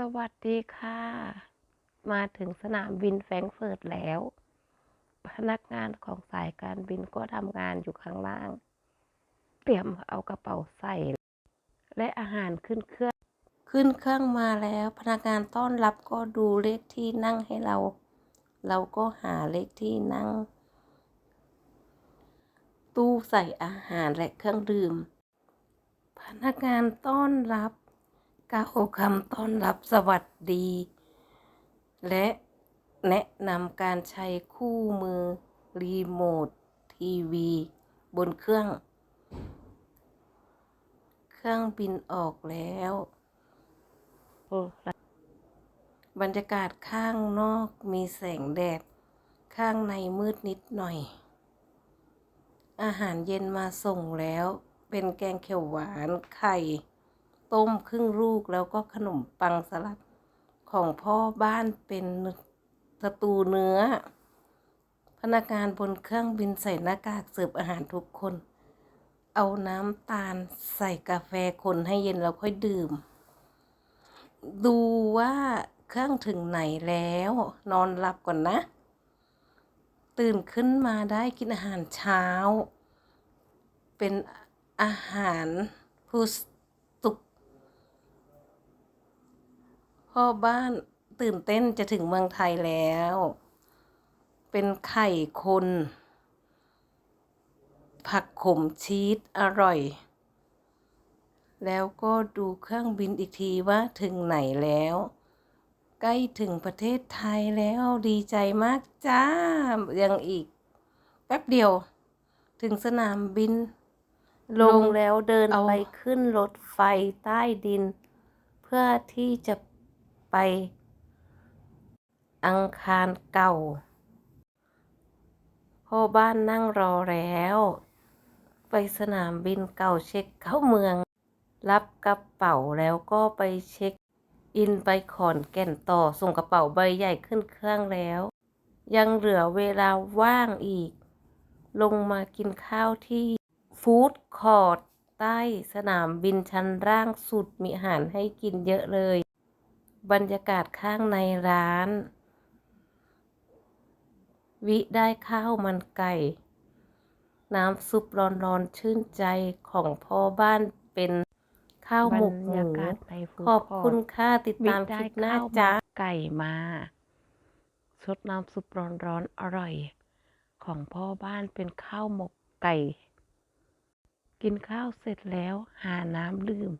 สวัสดีค่ะ มาถึงสนามบินแฟรงก์เฟิร์ตแล้ว พนักงานของสายการบินก็ทำงานอยู่ข้างล่าง เตรียมเอากระเป๋าใส่ และอาหารขึ้นเครื่อง ขึ้นเครื่องมาแล้วพนักงานต้อนรับก็ดูเลขที่นั่งให้เรา เราก็หาเลขที่นั่ง ตู้ใส่อาหารและเครื่องดื่ม พนักงานต้อนรับ กล่าวคำต้อนรับสวัสดี และแนะนำการใช้คู่มือ รีโมททีวี บนเครื่อง เครื่องบินออกแล้วบรรยากาศข้างนอกมีแสงแดด ข้างในมืดนิดหน่อย อาหารเย็นมาส่งแล้ว เป็นแกงเขียวหวานไข่ ต้มครึ่งลูกแล้วก็ขนมปังสลัดของพ่อบ้านเป็นสตูเนื้อ พนักงานบนเครื่องบินใส่หน้ากากเสิร์ฟอาหารทุกคน เอาน้ำตาลใส่กาแฟคนให้เย็นแล้วค่อยดื่ม ดูว่าเครื่องถึงไหนแล้ว นอนหลับก่อนนะ ตื่นขึ้นมาได้กินอาหารเช้า เป็นอาหารผู้สุ พ่อบ้านตื่นเต้นจะถึงเมืองไทยแล้ว เป็นไข่คน ผักขมชีสอร่อย แล้วก็ดูเครื่องบินอีกทีว่าถึงไหนแล้ว ใกล้ถึงประเทศไทยแล้วดีใจมากจ้า ยังอีก แป๊บเดียว ถึงสนามบิน ลงแล้วเดินไปขึ้นรถไฟใต้ดิน เพื่อที่จะ ไป อังคารเก่า พ่อบ้านนั่งรอแล้ว ไปสนามบินเก่าเช็คเข้าเมือง รับกระเป๋าแล้วก็ไปเช็ค อินไปขอนแก่นต่อส่งกระเป๋าใบใหญ่ขึ้นเครื่องแล้ว ยังเหลือเวลาว่างอีก ลงมากินข้าวที่ฟู้ดคอร์ทใต้สนามบินชั้นล่างสุดมีอาหารให้กินเยอะเลย บรรยากาศข้างในร้าน วิได้ข้าวมันไก่ น้ำซุปร้อนๆชื่นใจของพ่อบ้านเป็นข้าวหมกหบรรยามูกาศในฟู้ดขอบคุณคอร์ทค่ะติดตามคได้ลิปหน้าข้าวจ้าไก่มาสดน้ำซุปร้อนๆอร่อย ของพ่อบ้านเป็นข้าวหมกไก่ กินข้าวเสร็จแล้วหาน้ำดื่ม